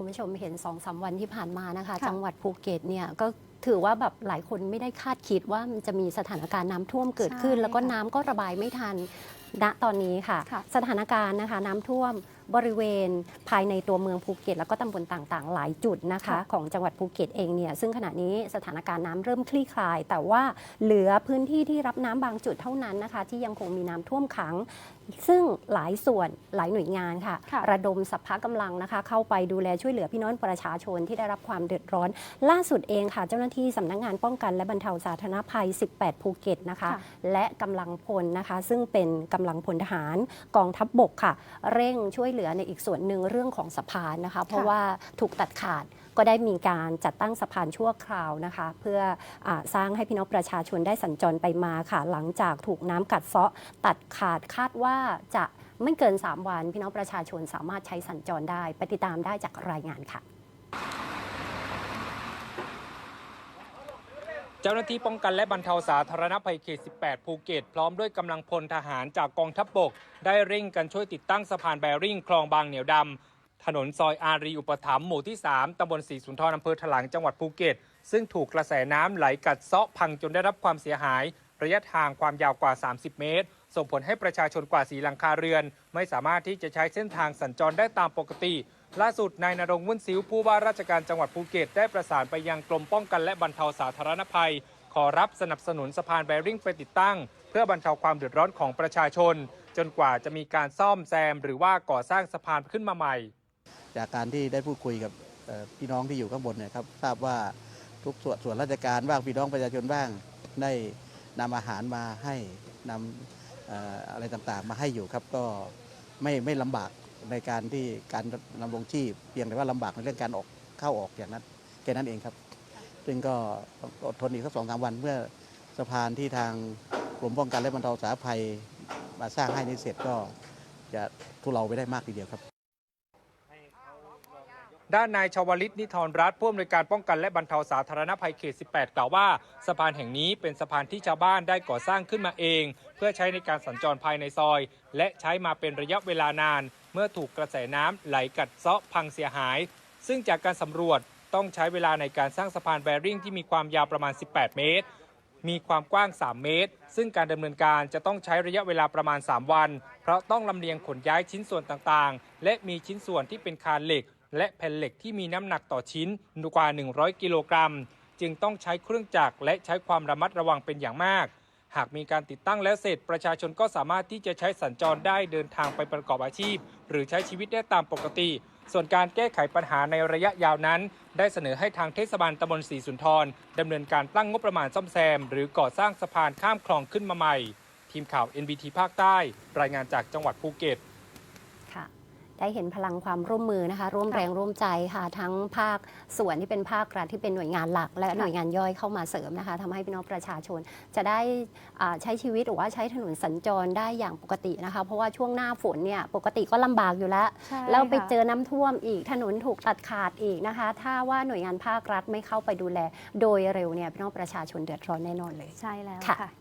คุณผู้ชมเห็น2อสวันที่ผ่านมานะคะค่ะจังหวัดภูเก็ตเนี่ยก็ถือว่าแบบหลายคนไม่ได้คาดคิดว่ามันจะมีสถานการณ์น้ำท่วมเกิดขึ้นใช่แล้วก็ค่ะน้ำก็ระบายไม่ทันณตอนนี้ค่ะค่ะสถานการณ์นะคะ น้ำท่วม บริเวณภายในตัวเมืองภูเก็ต แล้วก็ตำบลต่างๆ หลายจุดนะคะค่ะของจังหวัดภูเก็ตเองเนี่ยซึ่งขณะนี้สถานการณ์น้ำเริ่มคลี่คลาย แต่ว่าเหลือพื้นที่ที่รับน้ำบางจุดเท่านั้นนะคะ ที่ยังคงมีน้ำท่วมขัง ซึ่งหลายส่วนหลายหน่วยงานค่ะค่ะ ระดมสัพพะกำลังนะคะ เข้าไปดูแลช่วยเหลือพี่น้องประชาชนที่ได้รับความเดือดร้อน ล่าสุดเองค่ะ เจ้าหน้าที่สำนักงานป้องกันและบรรเทาสาธารณภัย 18 ภูเก็ตนะคะค่ะและกำลังพลนะคะ ซึ่งเป็นกำลังพลทหารกองทัพบบกค่ะ เร่งช่วยเหลือในอีกส่วนหนึ่งเรื่องของสะพานนะคะ เพราะว่าถูกตัดขาดก็ได้มีการจัดตั้งสะพานชั่วคราวนะคะ เพื่ออาสร้างให้พี่น้องประชาชนได้สัญจรไปมาค่ะ หลังจากถูกน้ำกัดเซาะตัดขาดคาดว่าจะไม่เกิน 3 วัน พี่น้องประชาชนสามารถใช้สัญจรได้ ไปติดตามได้จากรายงานค่ะ เจ้าหน้าที่ป้องกันและบรรเทาสาธารณภัยเขต 18 ภูเก็ต พร้อมด้วยกำลังพลทหารจากกองทัพบบก ได้เร่งกันช่วยติดตั้งสะพานแบริ่งคลองบางเหนียวดำ ถนนซอยอารีอุปถัมภ์หมู่ที่ 3 ตำบลศรีสุนทรอำเภอถลางจังหวัดภูเก็ต ซึ่งถูกกระแสน้ำไหลกัดเซาะพังจนได้รับความเสียหาย ระยะทางความยาวกว่า 30 เมตร ส่งผลให้ประชาชนกว่าสีหลังคาเรือน ไม่สามารถที่จะใช้เส้นทางสัญจรได้ตามปกติ ล่าสุดนายนรงวุ่นซิ้วผู้ว่าราชการจังหวัดภูเก็ตได้ประสานไปยังกรมป้องกันและบรรเทาสาธารณภัย ขอรับสนับสนุนสะพานแบริ่งไปติดตั้ง เพื่อบรรเทาความเดือดร้อนของประชาชน จนกว่าจะมีการซ่อมแซม หรือว่าก่อสร้างสะพานขึ้นมาใหม่ จากการที่ได้พูดคุยกับพี่น้องที่อยู่ข้างบนเนี่ยครับทราบว่าทุกส่วนส่วนราชการบ้างพี่น้องประชาชนบ้างได้นำอาหารมาให้นำอะไรต่างๆ มาให้อยู่ครับก็ไม่ไม่ลำบาก ในการที่การนำรงชีพเพียงแต่ว่าลำบากในเรื่องการออกเข้าออกอย่างนั้นแค่นั้นเองครับ ซึ่งก็อดทนอีกสักสองสามวันเมื่อสะพานที่ทางกรมป้องกันและบรรเทาสาธารณภัยมาสร้างให้นี้เสร็จก็จะทุเลาไปได้มากทีเดียวครับ ด้านนายชวลิตนิทรรัตน์ผู้อำนวยการป้องกันและบรรเทาสาธารณภัยเขต 18 กล่าวว่าสะพานแห่งนี้เป็นสะพานที่ชาวบ้านได้ก่อสร้างขึ้นมาเอง เพื่อใช้ในการสัญจรภายในซอย และใช้มาเป็นระยะเวลานาน เมื่อถูกกระแสน้ำไหลกัดเซาะพังเสียหาย ซึ่งจากการสำรวจต้องใช้เวลาในการสร้างสะพานแบริ่งที่มีความยาวประมาณ 18 เมตร มีความกว้าง 3 เมตร ซึ่งการดำเนินการจะต้องใช้ระยะเวลาประมาณ 3 วัน เพราะต้องลำเลียงขนย้ายชิ้นส่วนต่างๆ และมีชิ้นส่วนที่เป็นคานเหล็ก และแผ่นเหล็กที่มีน้ำหนักต่อชิ้นกว่า 100 กิโลกรัม จึงต้องใช้เครื่องจักรและใช้ความระมัดระวังเป็นอย่างมาก หากมีการติดตั้งแล้วเสร็จประชาชนก็สามารถที่จะใช้สัญจรได้เดินทางไปประกอบอาชีพ หรือใช้ชีวิตได้ตามปกติ ส่วนการแก้ไขปัญหาในระยะยาวนั้น ได้เสนอให้ทางเทศบาลตำบลศรีสุนทรดำเนินการตั้งงบประมาณซ่อมแซม หรือก่อสร้างสะพานข้ามคลองขึ้นมาใหม่ ทีมข่าว NBT ภาคใต้ รายงานจากจังหวัดภูเก็ต ได้เห็นพลังความร่วมมือนะคะ ร่วมแรงร่วมใจค่ะ ทั้งภาคส่วนที่เป็นภาครัฐที่เป็นหน่วยงานหลัก และหน่วยงานย่อยเข้ามาเสริมนะคะทำให้พี่น้องประชาชน จะได้อ่าใช้ชีวิตหรือว่าใช้ถนนสัญจรได้อย่างปกตินะคะ เพราะว่าช่วงหน้าฝนเนี่ยปกติก็ลำบากอยู่แล้วใช่แล้วไปค่ะเจอน้ำท่วมอีกถนนถูกตัดขาดอีกนะคะ ถ้าว่าหน่วยงานภาครัฐไม่เข้าไปดูแล โดยเร็วเนี่ยพี่น้องประชาชนเดือดร้อนแน่นอนเลยใช่แล้วค่ะค่ะ